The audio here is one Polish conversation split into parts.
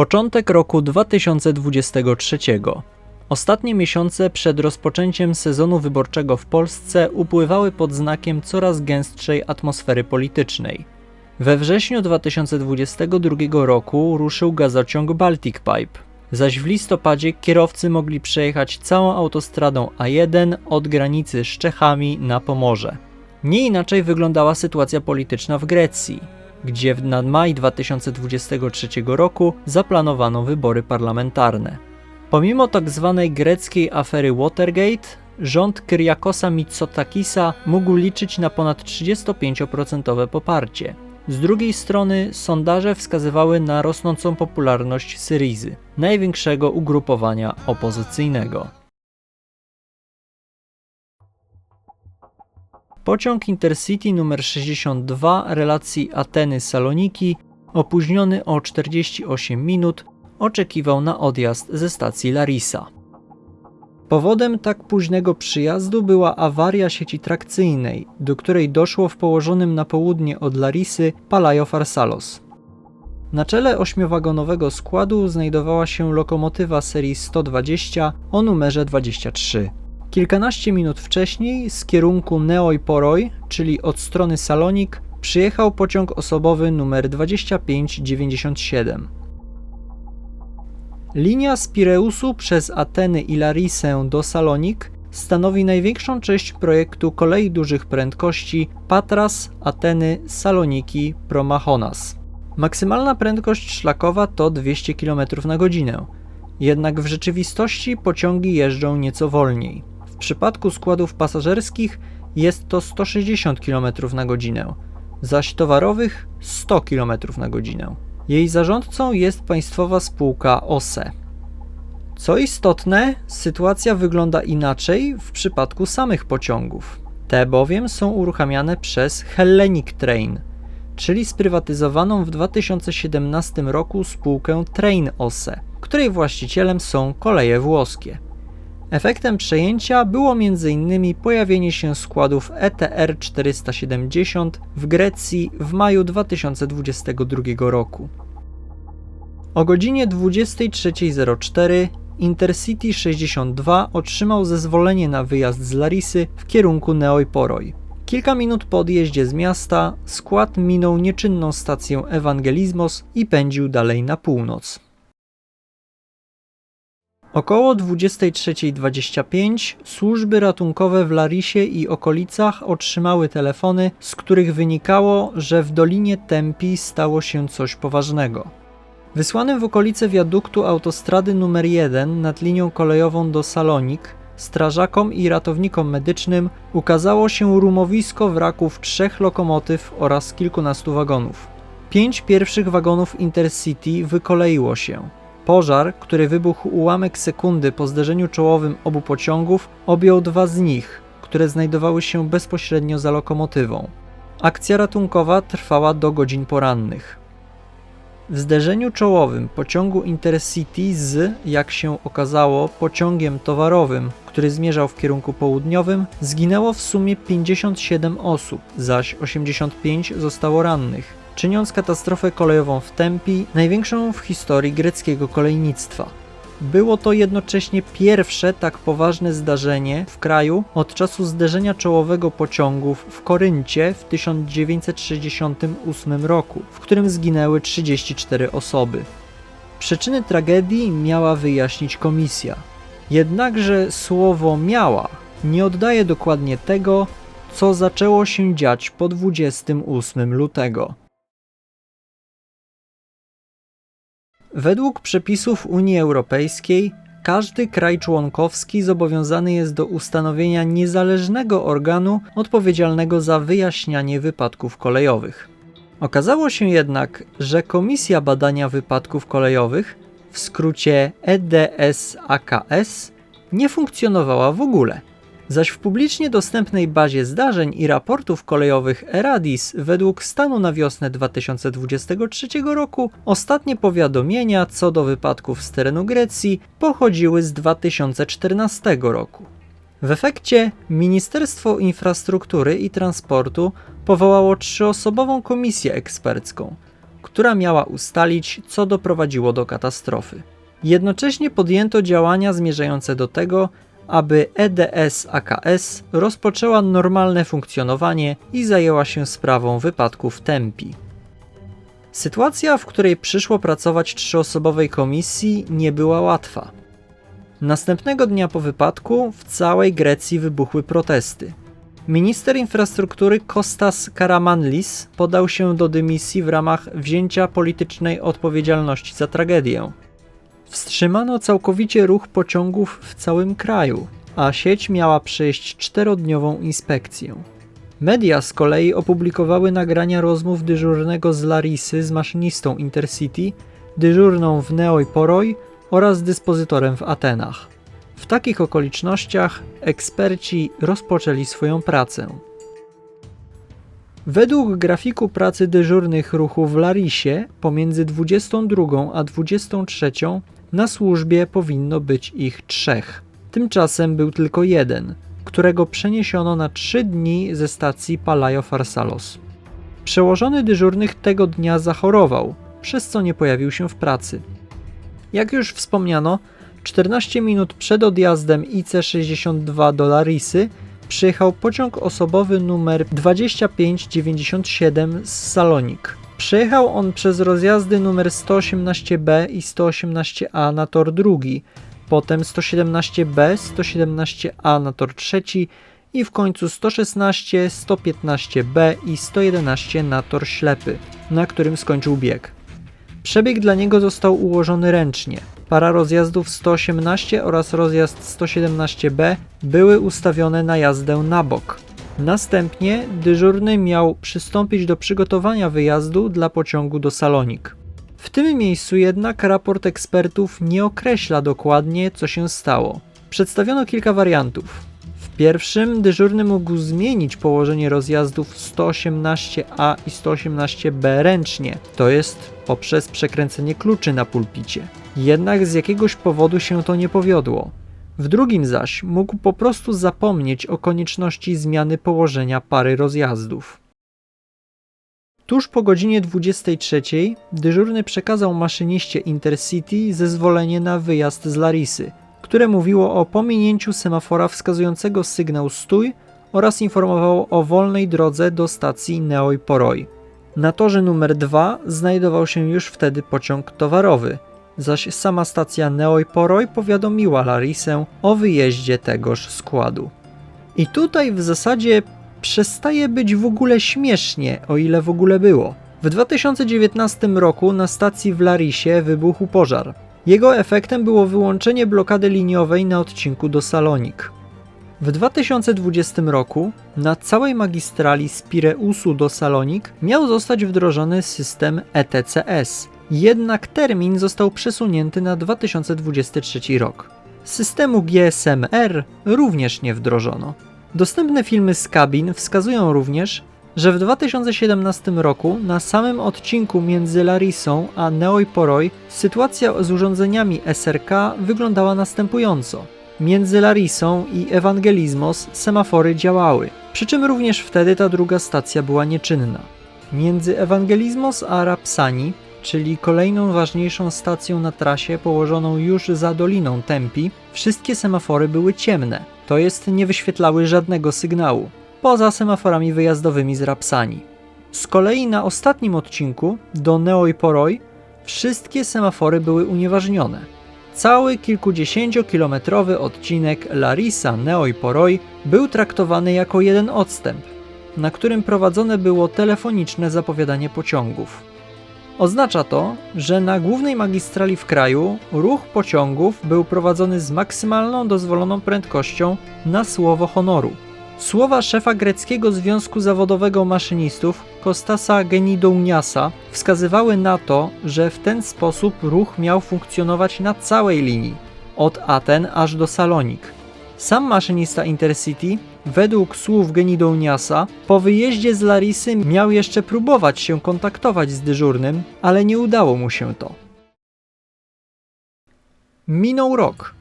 Początek roku 2023. Ostatnie miesiące przed rozpoczęciem sezonu wyborczego w Polsce upływały pod znakiem coraz gęstszej atmosfery politycznej. We wrześniu 2022 roku ruszył gazociąg Baltic Pipe, zaś w listopadzie kierowcy mogli przejechać całą autostradą A1 od granicy z Czechami na Pomorze. Nie inaczej wyglądała sytuacja polityczna w Grecji, gdzie na maj 2023 roku zaplanowano wybory parlamentarne. Pomimo tzw. Tak greckiej afery Watergate, rząd Kyriakosa Mitsotakisa mógł liczyć na ponad 35% poparcie. Z drugiej strony sondaże wskazywały na rosnącą popularność Syrizy, największego ugrupowania opozycyjnego. Pociąg Intercity nr 62 relacji Ateny-Saloniki, opóźniony o 48 minut, oczekiwał na odjazd ze stacji Larisa. Powodem tak późnego przyjazdu była awaria sieci trakcyjnej, do której doszło w położonym na południe od Larisy Palaio Farsalos. Na czele ośmiowagonowego składu znajdowała się lokomotywa serii 120 o numerze 23. Kilkanaście minut wcześniej z kierunku Neoi Poroi, czyli od strony Salonik, przyjechał pociąg osobowy numer 2597. Linia z Pireusu przez Ateny i Larisę do Salonik stanowi największą część projektu kolei dużych prędkości Patras, Ateny, Saloniki, Promachonas. Maksymalna prędkość szlakowa to 200 km na godzinę, jednak w rzeczywistości pociągi jeżdżą nieco wolniej. Przypadku składów pasażerskich jest to 160 km na godzinę, zaś towarowych 100 km na godzinę. Jej zarządcą jest państwowa spółka OSE. Co istotne, sytuacja wygląda inaczej w przypadku samych pociągów. Te bowiem są uruchamiane przez Hellenic Train, czyli sprywatyzowaną w 2017 roku spółkę Train OSE, której właścicielem są koleje włoskie. Efektem przejęcia było m.in. pojawienie się składów E ETR 470 w Grecji w maju 2022 roku. O godzinie 23.04 Intercity 62 otrzymał zezwolenie na wyjazd z Larisy w kierunku Neoiporoi. Kilka minut po odjeździe z miasta skład minął nieczynną stację Evangelismos i pędził dalej na północ. Około 23.25 służby ratunkowe w Larisie i okolicach otrzymały telefony, z których wynikało, że w Dolinie Tempi stało się coś poważnego. Wysłanym w okolice wiaduktu autostrady numer 1 nad linią kolejową do Salonik, strażakom i ratownikom medycznym ukazało się rumowisko wraków trzech lokomotyw oraz kilkunastu wagonów. Pięć pierwszych wagonów Intercity wykoleiło się. Pożar, który wybuchł ułamek sekundy po zderzeniu czołowym obu pociągów, objął dwa z nich, które znajdowały się bezpośrednio za lokomotywą. Akcja ratunkowa trwała do godzin porannych. W zderzeniu czołowym pociągu Intercity z, jak się okazało, pociągiem towarowym, który zmierzał w kierunku południowym, zginęło w sumie 57 osób, zaś 85 zostało rannych czyniąc katastrofę kolejową w Tempi największą w historii greckiego kolejnictwa. Było to jednocześnie pierwsze tak poważne zdarzenie w kraju od czasu zderzenia czołowego pociągów w Koryncie w 1968 roku, w którym zginęły 34 osoby. Przyczyny tragedii miała wyjaśnić komisja. Jednakże słowo miała nie oddaje dokładnie tego, co zaczęło się dziać po 28 lutego. Według przepisów Unii Europejskiej każdy kraj członkowski zobowiązany jest do ustanowienia niezależnego organu odpowiedzialnego za wyjaśnianie wypadków kolejowych. Okazało się jednak, że Komisja Badania Wypadków Kolejowych, w skrócie EDSAKS, nie funkcjonowała w ogóle zaś w publicznie dostępnej bazie zdarzeń i raportów kolejowych ERADIS według stanu na wiosnę 2023 roku ostatnie powiadomienia co do wypadków z terenu Grecji pochodziły z 2014 roku. W efekcie Ministerstwo Infrastruktury i Transportu powołało trzyosobową komisję ekspercką, która miała ustalić, co doprowadziło do katastrofy. Jednocześnie podjęto działania zmierzające do tego, aby EDS-AKS rozpoczęła normalne funkcjonowanie i zajęła się sprawą wypadku w Tempi. Sytuacja, w której przyszło pracować trzyosobowej komisji, nie była łatwa. Następnego dnia po wypadku w całej Grecji wybuchły protesty. Minister infrastruktury Kostas Karamanlis podał się do dymisji w ramach wzięcia politycznej odpowiedzialności za tragedię. Wstrzymano całkowicie ruch pociągów w całym kraju, a sieć miała przejść czterodniową inspekcję. Media z kolei opublikowały nagrania rozmów dyżurnego z Larisy z maszynistą Intercity, dyżurną w Neoi Poroi oraz dyspozytorem w Atenach. W takich okolicznościach eksperci rozpoczęli swoją pracę. Według grafiku pracy dyżurnych ruchu w Larisie pomiędzy 22 a 23 na służbie powinno być ich trzech. Tymczasem był tylko jeden, którego przeniesiono na trzy dni ze stacji Palaio Farsalos. Przełożony dyżurnych tego dnia zachorował, przez co nie pojawił się w pracy. Jak już wspomniano, 14 minut przed odjazdem IC62 do Larisy przyjechał pociąg osobowy numer 2597 z Salonik. Przejechał on przez rozjazdy numer 118B i 118A na tor drugi, potem 117B, 117A na tor trzeci i w końcu 116, 115B i 111 na tor ślepy, na którym skończył bieg. Przebieg dla niego został ułożony ręcznie. Para rozjazdów 118 oraz rozjazd 117B były ustawione na jazdę na bok. Następnie dyżurny miał przystąpić do przygotowania wyjazdu dla pociągu do Salonik. W tym miejscu jednak raport ekspertów nie określa dokładnie, co się stało. Przedstawiono kilka wariantów. W pierwszym dyżurny mógł zmienić położenie rozjazdów 118A i 118B ręcznie, to jest poprzez przekręcenie kluczy na pulpicie. Jednak z jakiegoś powodu się to nie powiodło. W drugim zaś mógł po prostu zapomnieć o konieczności zmiany położenia pary rozjazdów. Tuż po godzinie 23 dyżurny przekazał maszyniście Intercity zezwolenie na wyjazd z Larisy, które mówiło o pominięciu semafora wskazującego sygnał stój oraz informowało o wolnej drodze do stacji Neoi Poroi. Na torze numer 2 znajdował się już wtedy pociąg towarowy, zaś sama stacja Neoi Poroi powiadomiła Larisę o wyjeździe tegoż składu. I tutaj w zasadzie przestaje być w ogóle śmiesznie, o ile w ogóle było. W 2019 roku na stacji w Larisie wybuchł pożar. Jego efektem było wyłączenie blokady liniowej na odcinku do Salonik. W 2020 roku na całej magistrali z Pireusu do Salonik miał zostać wdrożony system ETCS, jednak termin został przesunięty na 2023 rok. Systemu GSM-R również nie wdrożono. Dostępne filmy z kabin wskazują również, że w 2017 roku na samym odcinku między Larisą a Neoi Poroi sytuacja z urządzeniami SRK wyglądała następująco. Między Larisą i Ewangelismos semafory działały, przy czym również wtedy ta druga stacja była nieczynna. Między Ewangelismos a Rapsani, czyli kolejną ważniejszą stacją na trasie położoną już za Doliną Tempi, wszystkie semafory były ciemne, to jest nie wyświetlały żadnego sygnału, poza semaforami wyjazdowymi z Rapsani. Z kolei na ostatnim odcinku, do Neoi Poroi, wszystkie semafory były unieważnione. Cały kilkudziesięciokilometrowy odcinek Larisa Neoi Poroi był traktowany jako jeden odstęp, na którym prowadzone było telefoniczne zapowiadanie pociągów. Oznacza to, że na głównej magistrali w kraju ruch pociągów był prowadzony z maksymalną dozwoloną prędkością na słowo honoru. Słowa szefa greckiego Związku Zawodowego Maszynistów Kostasa Genidouniasa wskazywały na to, że w ten sposób ruch miał funkcjonować na całej linii, od Aten aż do Salonik. Sam maszynista Intercity, według słów Genidouniasa, po wyjeździe z Larisy miał jeszcze próbować się kontaktować z dyżurnym, ale nie udało mu się to. Minął rok.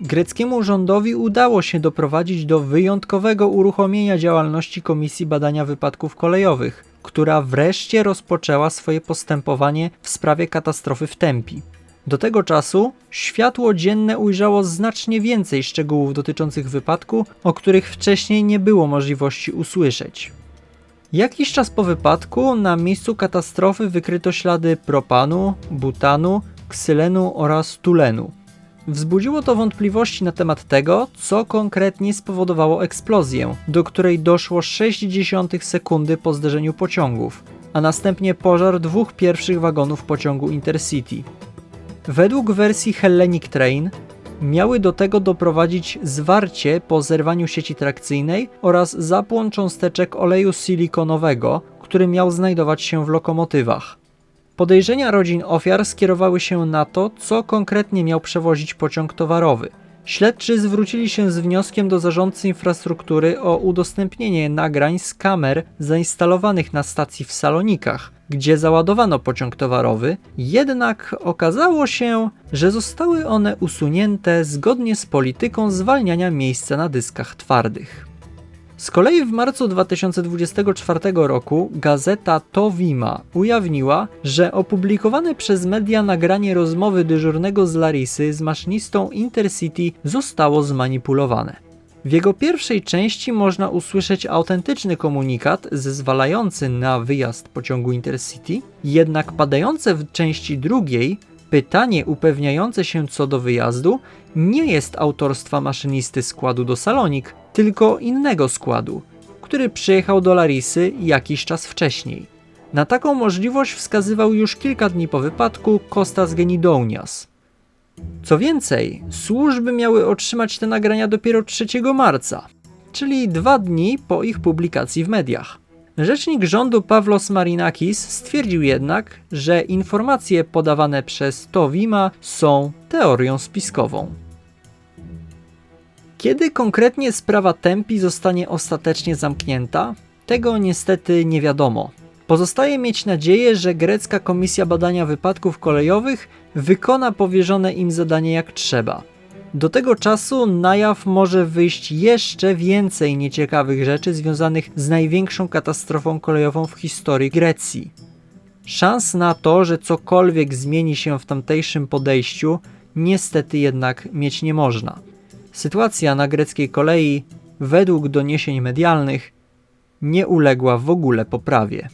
Greckiemu rządowi udało się doprowadzić do wyjątkowego uruchomienia działalności Komisji Badania Wypadków Kolejowych, która wreszcie rozpoczęła swoje postępowanie w sprawie katastrofy w Tempi. Do tego czasu światło dzienne ujrzało znacznie więcej szczegółów dotyczących wypadku, o których wcześniej nie było możliwości usłyszeć. Jakiś czas po wypadku na miejscu katastrofy wykryto ślady propanu, butanu, ksylenu oraz tulenu. Wzbudziło to wątpliwości na temat tego, co konkretnie spowodowało eksplozję, do której doszło 0,6 sekundy po zderzeniu pociągów, a następnie pożar dwóch pierwszych wagonów pociągu Intercity. Według wersji Hellenic Train miały do tego doprowadzić zwarcie po zerwaniu sieci trakcyjnej oraz zapłon cząsteczek oleju silikonowego, który miał znajdować się w lokomotywach. Podejrzenia rodzin ofiar skierowały się na to, co konkretnie miał przewozić pociąg towarowy. Śledczy zwrócili się z wnioskiem do zarządcy infrastruktury o udostępnienie nagrań z kamer zainstalowanych na stacji w Salonikach, gdzie załadowano pociąg towarowy, jednak okazało się, że zostały one usunięte zgodnie z polityką zwalniania miejsca na dyskach twardych. Z kolei w marcu 2024 roku gazeta Towima ujawniła, że opublikowane przez media nagranie rozmowy dyżurnego z Larisy z maszynistą Intercity zostało zmanipulowane. W jego pierwszej części można usłyszeć autentyczny komunikat zezwalający na wyjazd pociągu Intercity, jednak padające w części drugiej pytanie upewniające się co do wyjazdu nie jest autorstwa maszynisty składu do Salonik, tylko innego składu, który przyjechał do Larisy jakiś czas wcześniej. Na taką możliwość wskazywał już kilka dni po wypadku Kostas Genidonias. Co więcej, służby miały otrzymać te nagrania dopiero 3 marca, czyli dwa dni po ich publikacji w mediach. Rzecznik rządu Pawlos Marinakis stwierdził jednak, że informacje podawane przez Towima są teorią spiskową. Kiedy konkretnie sprawa Tempi zostanie ostatecznie zamknięta, tego niestety nie wiadomo. Pozostaje mieć nadzieję, że grecka Komisja Badania Wypadków Kolejowych wykona powierzone im zadanie jak trzeba. Do tego czasu na jaw może wyjść jeszcze więcej nieciekawych rzeczy związanych z największą katastrofą kolejową w historii Grecji. Szans na to, że cokolwiek zmieni się w tamtejszym podejściu, niestety jednak mieć nie można. Sytuacja na greckiej kolei, według doniesień medialnych, nie uległa w ogóle poprawie.